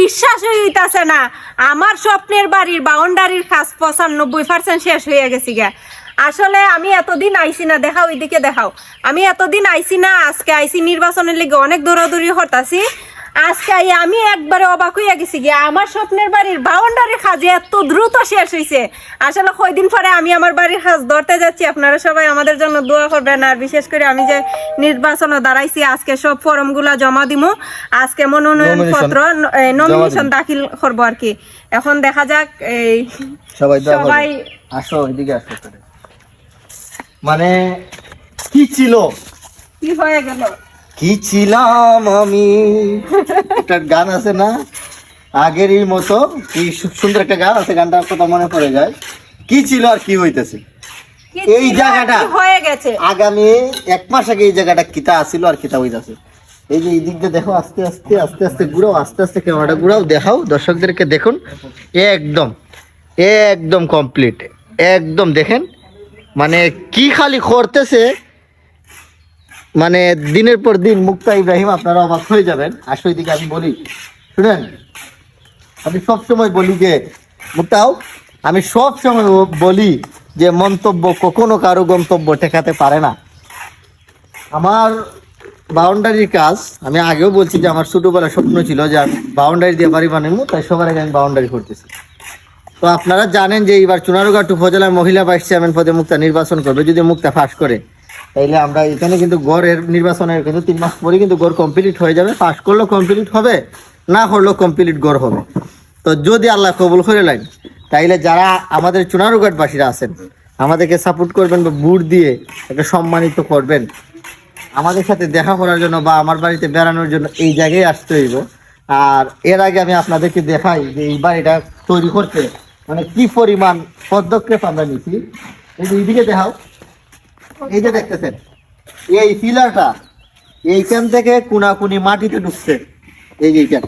বিশ্বাসই হইতাছে না। আমার স্বপ্নের বাড়ির বাউন্ডারির কাজ পঁচানব্বই পার্সেন্ট শেষ হয়ে গেছি গা আসলে আমি এতদিন আইছি না, দেখাও ওইদিকে দেখাও। আমি এতদিন আইছি না, আজকে আইসি নির্বাচনের লিগে অনেক দৌড়াদৌড়ি হতাছি আজকে আমি একবারে অবাক হইয়া গেছি গিয়া। আমার স্বপ্নের বাড়ির বাউন্ডারির কাজ এত দ্রুত শেষ হয়েছে আসলে কয়দিন পরে আমি আমার বাড়ির কাজ ধরতে যাচ্ছি। আপনারা সবাই আমাদের জন্য দোয়া করবেন। আর বিশেষ করে আমি যে নির্বাচনে দাঁড়াইছি আজকে সব ফর্মগুলা জমা দিমু। আজকে মনোনয়ন পত্র নমিনেশন দাখিল করব আর কি। এখন দেখা যাক এই সবাই সবাই আসো এদিকে আসো মানে কি ছিল? কি হয়ে গেল? কি ছিলাম আমি? একটা গান আছে না? আগেরই মতো কি সুন্দর একটা গান আছে গানটা কথা মনে পড়ে যায়। কি ছিল আর কি হইতেছে? এই জায়গাটা। হয়ে গেছে। আগামী এক মাস আগে এই জায়গাটা কিতা আসিল আর কিতা হইতাছে। এই যে এই দিক দিয়ে দেখো আস্তে আস্তে আস্তে আস্তে ঘুরাও আস্তে আস্তে ক্যামেরাটা ঘুরাও দেখাও দর্শকদেরকে দেখুন। একদম একদম কমপ্লিট একদম দেখেন মানে কি খালি করতেছে মানে দিনের পর দিন মুক্তা ইব্রাহিম, আপনারা অবাক হয়ে যাবেন। আসো দিকে আমি বলি, শুনেন, আমি সব সময় বলি যে, মুক্তাও, আমি সব সময় বলি যে, মন্তব্য কখনো কারও গন্তব্য ঠেকাতে পারে না। আমার বাউন্ডারির কাজ, আমি আগেও বলছি যে, আমার ছোটবেলা স্বপ্ন ছিল যে, আমি বাউন্ডারি দিয়ে বাড়ি বানাবো, তাই সবার আগে আমি বাউন্ডারি করতেছি। তো আপনারা জানেন যে, এইবার চুনারুঘাট উপজেলার মহিলা ভাইস চেয়ারম্যান পদে মুক্তা নির্বাচন করবে, যদি মুক্তা ফাঁস করে। তাইলে আমরা এখানে কিন্তু গড়ের নির্বাচনের কিন্তু তিন মাস পরে কিন্তু গড় কমপ্লিট হয়ে যাবে। পাস করলেও কমপ্লিট হবে, না করলেও কমপ্লিট গড় হবে। তো যদি আল্লাহ কবুল করে লাইন তাইলে যারা আমাদের চুনারুঘাটবাসীরা আছেন, আমাদেরকে সাপোর্ট করবেন বা বুট দিয়ে একটা সম্মানিত করবেন, আমাদের সাথে দেখা করার জন্য বা আমার বাড়িতে বেড়ানোর জন্য এই জায়গায় আসতে হইব। আর এর আগে আমি আপনাদেরকে দেখাই যে এই বাড়িটা তৈরি করতে মানে কি পরিমাণ পদক্ষেপ আমরা নিচ্ছি এইদিকে দেখাও। এই যে দেখতেছেন এই পিলারটা এইখান থেকে কুনাকুনি মাটিতে ঢুকছে। এই যে এইখান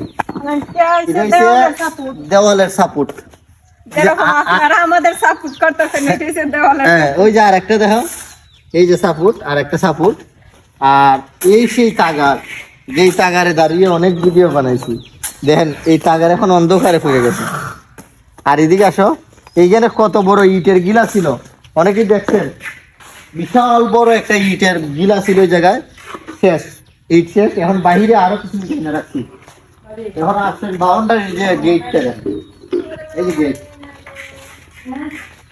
দেওয়ালের সাপোর্ট আমাদের সাপোর্ট করতেছেন এটা হচ্ছে দেওয়ালের ওই যে আরেকটা দেখাও এই যে সাপোর্ট আর একটা সাপোর্ট আর এই সেই তাগার যেই তাগারে দাঁড়িয়ে অনেক ভিডিও বানাইছি। দেখেন এই তাগার এখন অন্ধকারে পড়ে গেছে। আর এদিকে আসো এইখানে কত বড় ইটের গিলা ছিল। অনেকেই দেখছেন বিশাল বড় একটা ইটের গিলা ছিল ওই জায়গায়। শেষ। ইট শেষ। এখন বাহিরে আরও কিছু কিনে রাখছি। এখন আসছেন বাউন্ডারি যে গেটটা। এই যে গেট।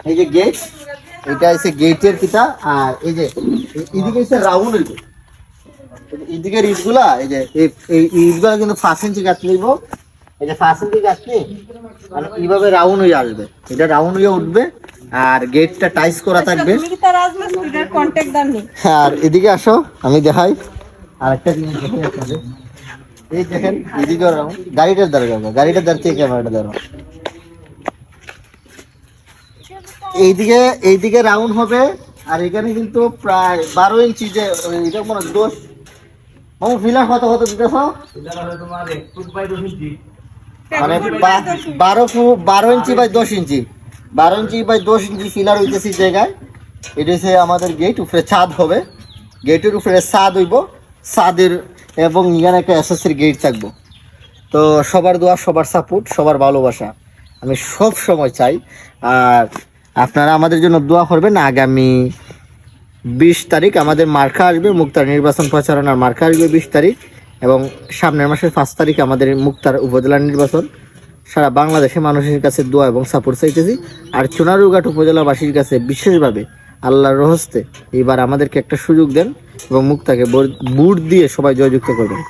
এই যে গেট, এটা হচ্ছে গেটের পিতা আর এই যে, এদিকে হচ্ছে রাউন্ড হইবে। এদিকের ইটগুলা, এই যে, এই এই ইটগুলা কিন্তু পাঁচ ইঞ্চি গাছ নিব এই যে পাঁচ ইঞ্চি গাছ নিয়ে এইভাবে রাউন্ড হয়ে আসবে। এটা রাউন্ড হয়ে উঠবে। আর গেটটা টাইস করা থাকবে। দেননি আর এদিকে আসো আমি দেখাই। আর জিনিস দেখাই আপনাদের। এই দেখেন এদিকে রাউন্ড গাড়িটার দ্বারা যাব গাড়িটার দ্বারা থেকে ক্যামেরাটা এইদিকে এইদিকে রাউন্ড হবে আর এখানে কিন্তু প্রায় বারো ইঞ্চি যে এটা মনে দোষ। মামু ফিলার কত কত দিতেছ? মানে বারো ফু- বারো ইঞ্চি বাই দশ ইঞ্চি বারো ইঞ্চি বাই দশ ইঞ্চি ফিলার হইতেছি জায়গায়। এটা আমাদের গেট উপরে ছাদ হবে। গেটের উপরে ছাদ হইব। ছাদের এবং এখানে একটা এসএসসির গেট থাকব। তো সবার দোয়া, সবার সাপোর্ট সবার ভালোবাসা। আমি সব সময় চাই। আর আপনারা আমাদের জন্য দোয়া করবেন। আগামী বিশ তারিখ আমাদের মার্কা আসবে, মুক্তার নির্বাচন প্রচারণার মার্কা আসবে বিশ তারিখ। এবং সামনের মাসের পাঁচ তারিখ আমাদের মুক্তার উপজেলা নির্বাচন। সারা বাংলাদেশের মানুষের কাছে দোয়া এবং সাপোর্ট চাইতেছি। আর চুনারুঘাট উপজেলাবাসীর কাছে বিশেষভাবে আল্লাহর রহস্তে এবার আমাদেরকে একটা সুযোগ দেন এবং মুক্তাকে বুট দিয়ে সবাই জয়যুক্ত করবেন।